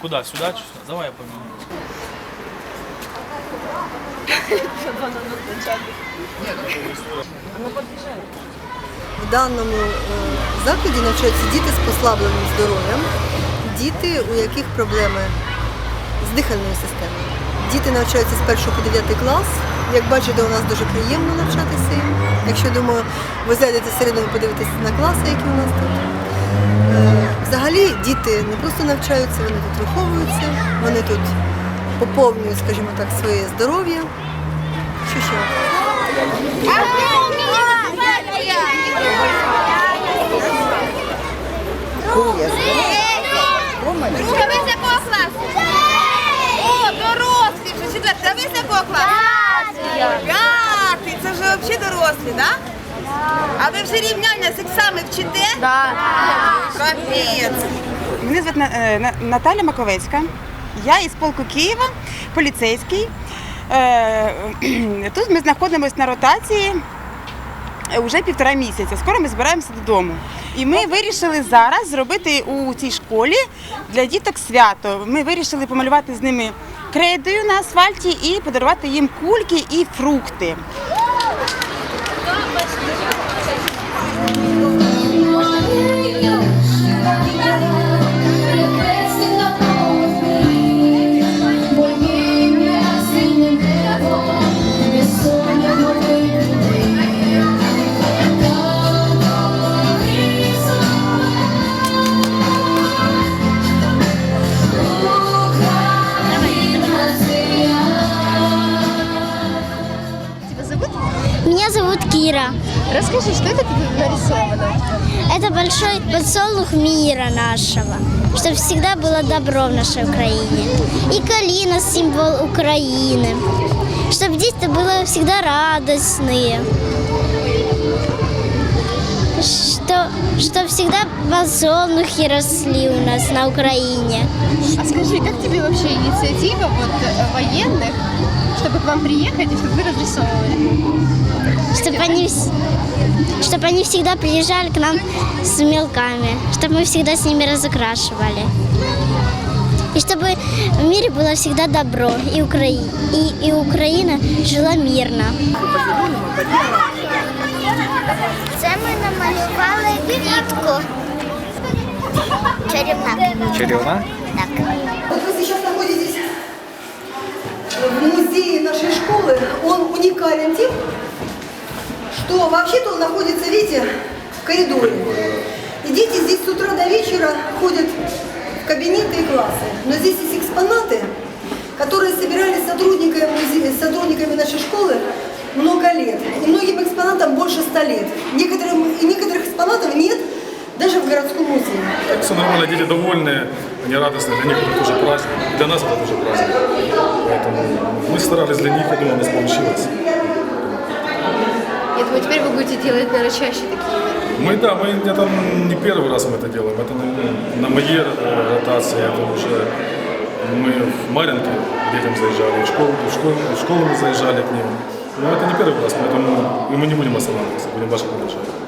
Куда? Сюда? чи сюди? Давай я поміняю. В даному е, закладі навчаються діти з послабленим здоров'ям, діти, у яких проблеми з дихальною системою. Діти навчаються з 1 по 9 клас. Як бачите, у нас дуже приємно навчатися їм. Якщо думаю, ви зайдете середину подивитися на класи, які у нас тут. Взагалі діти не просто навчаються, вони тут виховуються, вони тут поповнюють, скажімо так, своє здоров'я. Що ще? Друга, ви з якого класу? О, дорослі вже четвертий. А ви з якого класу? П'ятий. Це вже взагалі дорослі, так? А ви вже рівняння з ексами вчите? Так. Капець. Мене звати На- е, На- Наталя Маковецька. Я із полку Києва, поліцейський. Е, Тут ми знаходимося на ротації вже півтора місяця. Скоро ми збираємося додому. І ми вирішили зараз зробити у цій школі для діток свято. Ми вирішили помалювати з ними крейдою на асфальті і подарувати їм кульки і фрукти. Кира. Расскажи, что это нарисовано? Это большой подсолнух мира нашего, чтобы всегда было добро в нашей Украине. И калина – символ Украины. Чтобы дети были всегда радостные. Что, что всегда подсолнухи росли у нас на Украине. А скажи, как тебе вообще инициатива вот, э, военных, чтобы к вам приехать и чтобы вы разрисовывали? Чтобы они, вс- чтобы они всегда приезжали к нам с мелками, чтобы мы всегда с ними разукрашивали. И чтобы в мире было всегда добро, и, Украи... и, и Украина жила мирно. Це ми намалювали квітку. Чарівна. Чарівна? Так. Вот вы сейчас находитесь уникален тем, что вообще-то он находится, видите, в коридоре. И дети здесь с утра до вечера ходят в кабинеты и классы. Но здесь есть экспонаты, которые собирались сотрудниками, сотрудниками нашей школы много лет. И многим экспонатам больше ста лет. Некоторым, и некоторых экспонатов нет даже в городском музее. Так все нормально, дети довольны, они радостны, для них это тоже праздник, для нас это тоже праздник. Поэтому мы старались для них, я думаю, у нас получилось. Я думаю, теперь вы будете делать, наверное, чаще такие. Мы, да, мы где-то не первый раз мы это делаем, это ну, на моей э, ротации, это уже мы в Маринке к детям заезжали, в школу, в школу, в школу мы заезжали к ним. Но это не первый раз, поэтому и мы не будем останавливаться, будем дальше продолжать.